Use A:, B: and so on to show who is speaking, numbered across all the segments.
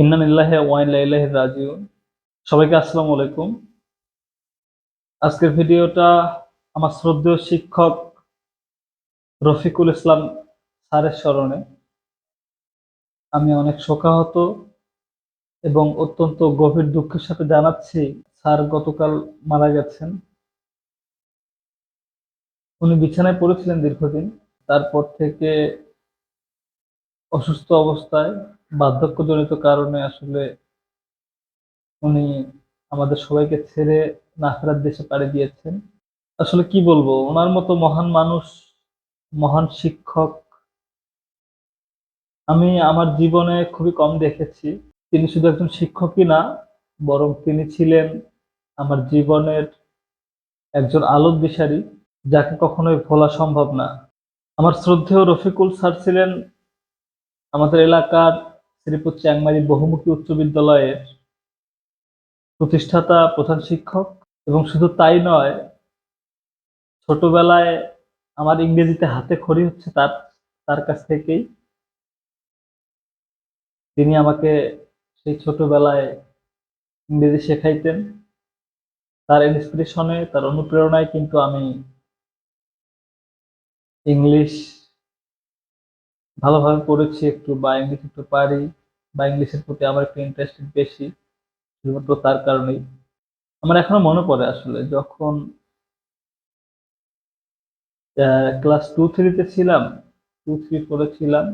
A: ইন্নানিল্লাহে ওয়াইল্লাহি রাজিউন। সবাইকে আসসালামু আলাইকুম। আজকের ভিডিওটা আমার শ্রদ্ধেয় শিক্ষক রফিকুল ইসলাম স্যারের স্মরণে। আমি অনেক শোকাহত এবং অত্যন্ত গভীর দুঃখের সাথে জানাচ্ছি, স্যার গতকাল মারা গেছেন। উনি বিছানায় পড়েছিলেন দীর্ঘদিন, তারপর থেকে অসুস্থ অবস্থায় বার্ধক্যজনিত কারণে আসলে উনি আমাদের সবাইকে ছেড়ে না ফেরার দেশে পাড়ি দিয়েছেন। আসলে কি বলব, ওনার মতো মহান মানুষ, মহান শিক্ষক আমি আমার জীবনে খুবই কম দেখেছি। তিনি শুধু একজন শিক্ষকই না, বরং তিনি ছিলেন আমার জীবনের একজন আলোক দিশারি, যাকে কখনোই ভোলা সম্ভব না। আমার শ্রদ্ধেয় রফিকুল স্যার ছিলেন আমাদের এলাকার শ্রীপুর চ্যাংমারি বহুমুখী উচ্চ বিদ্যালয়ের প্রতিষ্ঠাতা প্রধান শিক্ষক। এবং শুধু তাই নয়, ছোটবেলায় আমার ইংরেজিতে হাতে খড়ি হচ্ছে তার তার কাছ থেকেই। তিনি আমাকে সেই ছোটবেলায় ইংরেজি শেখাইতেন। তার ইন্সপিরেশনে তার অনুপ্রেরণায় কিন্তু আমি ইংলিশ ভালোভাবে পড়েছি, একটু বা ইংলিশ একটু পারি, বা ইংলিশের প্রতি আমার একটু ইন্টারেস্টেড বেশি, শুধুমাত্র তার কারণেই। আমার এখনও মনে পড়ে আসলে, যখন ক্লাস টু থ্রিতে ছিলাম টু থ্রি ফোরে ছিলাম,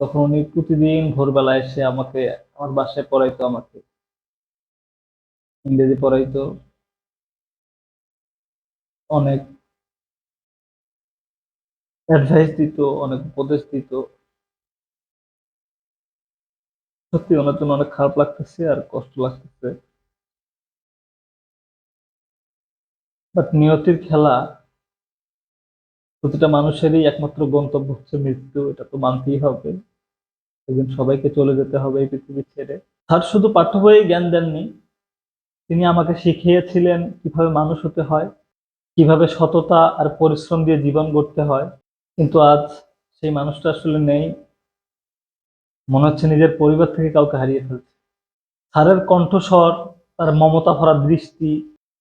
A: তখন উনি প্রতিদিন ভোরবেলা এসে আমাকে, আমার বাসায় পড়াইতো আমাকে। ইংরেজি পড়াইতো। অনেক অ্যাডভাইস দিত, অনেক উপদেশ দিত। সত্যি ওনার জন্য অনেক খারাপ লাগতেছে আর কষ্ট লাগতেছে। বাট নিয়তির খেলা প্রতিটা মানুষেরই একমাত্র গন্তব্য হচ্ছে মৃত্যু, এটা তো মানতেই হবে। একদিন সবাইকে চলে যেতে হবে এই পৃথিবী ছেড়ে। স্যার শুধু পাঠ্য বইয়ে জ্ঞান দেননি, তিনি আমাকে শিখিয়েছিলেন কীভাবে মানুষ হতে হয়, কীভাবে সততা আর পরিশ্রম দিয়ে জীবন গড়তে হয়। কিন্তু আজ সেই মানুষটা আসলে নেই। মনে হচ্ছে নিজের পরিবার থেকে কাউকে হারিয়ে ফেলছে। স্যারের কণ্ঠস্বর, তার মমতা ভরা দৃষ্টি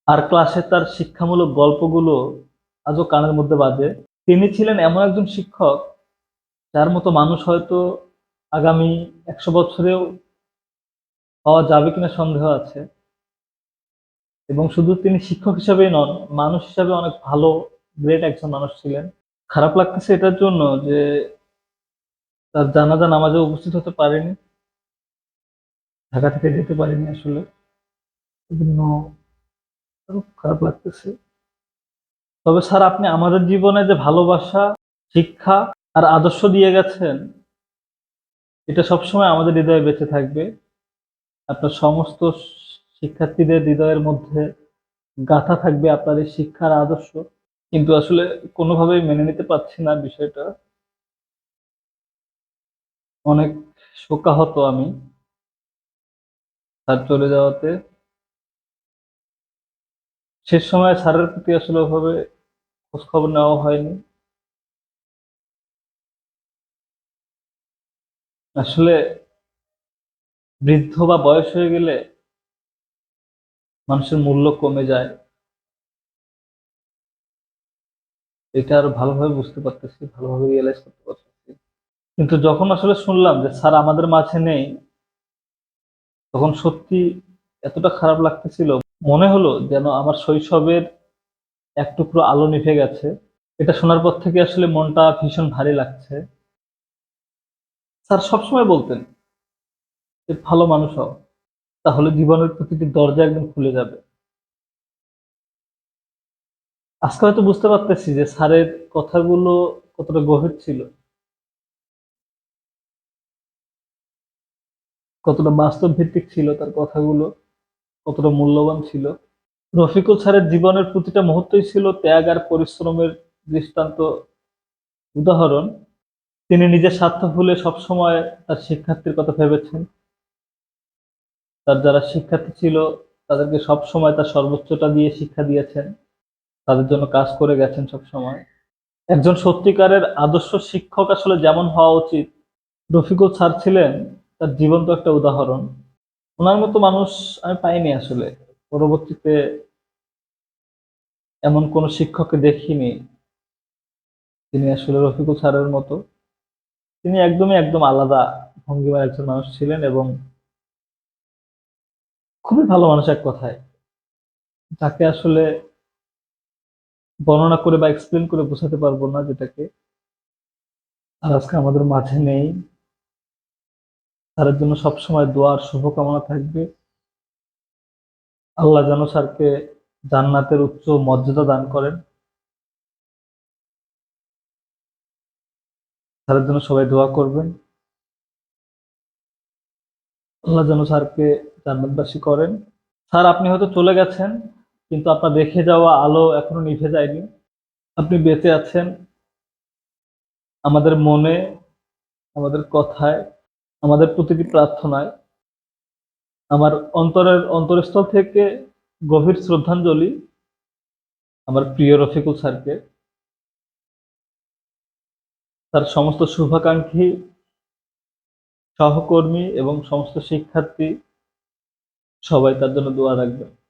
A: আর ক্লাসে তার শিক্ষামূলক গল্পগুলো আজও কানের মধ্যে বাজে। তিনি ছিলেন এমন একজন শিক্ষক যার মতো মানুষ হয়তো আগামী একশো বছরেও পাওয়া যাবে কিনা সন্দেহ আছে। এবং শুধু তিনি শিক্ষক হিসাবেই নন, মানুষ হিসাবে অনেক ভালো গ্রেট একজন মানুষ ছিলেন। খারাপ লাগতেছে এটার জন্য যে তার জানাজা নামাজে উপস্থিত হতে পারেনি। ঢাকা থেকে যেতে পারিনি আসলে। খারাপ লাগতেছে। তবে স্যার, আপনি আমাদের জীবনে যে ভালোবাসা, শিক্ষা আর আদর্শ দিয়ে গেছেন, এটা সবসময় আমাদের হৃদয়ে বেঁচে থাকবে। আপনার সমস্ত শিক্ষার্থীদের হৃদয়ের মধ্যে গাথা থাকবে আপনার এই শিক্ষার আদর্শ। কিন্তু আসলে কোনোভাবেই মেনে নিতে পারছি না বিষয়টা। অনেক শোকাহত আমি। স্যার চলে যাওয়াতে। শেষ সময় স্যারের প্রতি আসলে ওভাবে খোঁজ খবর নেওয়া হয়নি। আসলে বৃদ্ধ বা বয়স হয়ে গেলে মানুষের মূল্য কমে যায়। এটা আরও ভালোভাবে বুঝতে পারতেছি, ভালোভাবে রিয়েলাইজ করতে পারতেছি। কিন্তু যখন আসলে শুনলাম যে, স্যার, আমাদের মাঝে নেই, তখন সত্যি এতটা খারাপ লাগতেছিল। মনে হলো যেন আমার শৈশবের এক টুকরো আলো নিভে গেছে। এটা শোনার পর থেকে আসলে মনটা ভীষণ ভারী লাগছে। স্যার, সবসময় বলতেন যে, ভালো মানুষ হও, তাহলে জীবনের প্রতিটি দরজা একদম খুলে যাবে। আজকে হয়তো বুঝতে পারতেছি যে স্যারের কথাগুলো কতটা গভীর ছিল। কতটা বাস্তব ভিত্তিক ছিল তার কথাগুলো, কতটা মূল্যবান ছিল। রফিকুল স্যারের জীবনের প্রতিটা মুহূর্তই ছিল ত্যাগ আর পরিশ্রমের দৃষ্টান্ত। উদাহরণ, তিনি নিজের স্বার্থ ভুলে সবসময় তার শিক্ষার্থীর কথা ভেবেছেন। তার যারা শিক্ষার্থী ছিল, তাদেরকে সব সময় তার সর্বোচ্চটা দিয়ে শিক্ষা দিয়েছেন। তাদের জন্য কাজ করে গেছেন সব সময় একজন সত্যিকারের আদর্শ শিক্ষক আসলে যেমন হওয়া উচিত, রফিকুল স্যার ছিলেন তার জীবন্ত একটা উদাহরণ। ওনার মতো মানুষ আমি পাইনি আসলে। পরবর্তীতে এমন কোন শিক্ষককে দেখিনি। তিনি আসলে রফিকুল স্যারের মতো। তিনি একদমই একদম আলাদা ভঙ্গিমার একজন মানুষ ছিলেন এবং খুবই ভালো মানুষ এক কথায়। যাকে আসলে বর্ণনা করে বা এক্সপ্লেন করে বোঝাতে পারব না যেটাকে। আর আজকে আমাদের মাঝে নেই। স্যারের জন্য সবসময় দোয়ার শুভকামনা থাকবে। আল্লাহ যেন স্যারকে জান্নাতের উচ্চ মর্যাদা দান করেন। স্যারের জন্য সবাই দোয়া করবেন। আল্লাহ যেন স্যারকে জান্নাতবাসী করেন। স্যার, আপনি হয়তো চলে গেছেন। কিন্তু আপনার রেখে যাওয়া আলো এখনও নিভে যায়নি। আপনি বেঁচে আছেন। আমাদের মনে, আমাদের কথায়, আমাদের প্রতিটি প্রার্থনায়, আমার অন্তরের অন্তরস্থল থেকে গভীর শ্রদ্ধাঞ্জলি আমার প্রিয় রফিকুল স্যারকে। তার সমস্ত শুভাকাঙ্ক্ষী, সহকর্মী এবং সমস্ত শিক্ষার্থী সবাই তার জন্য দোয়া রাখবে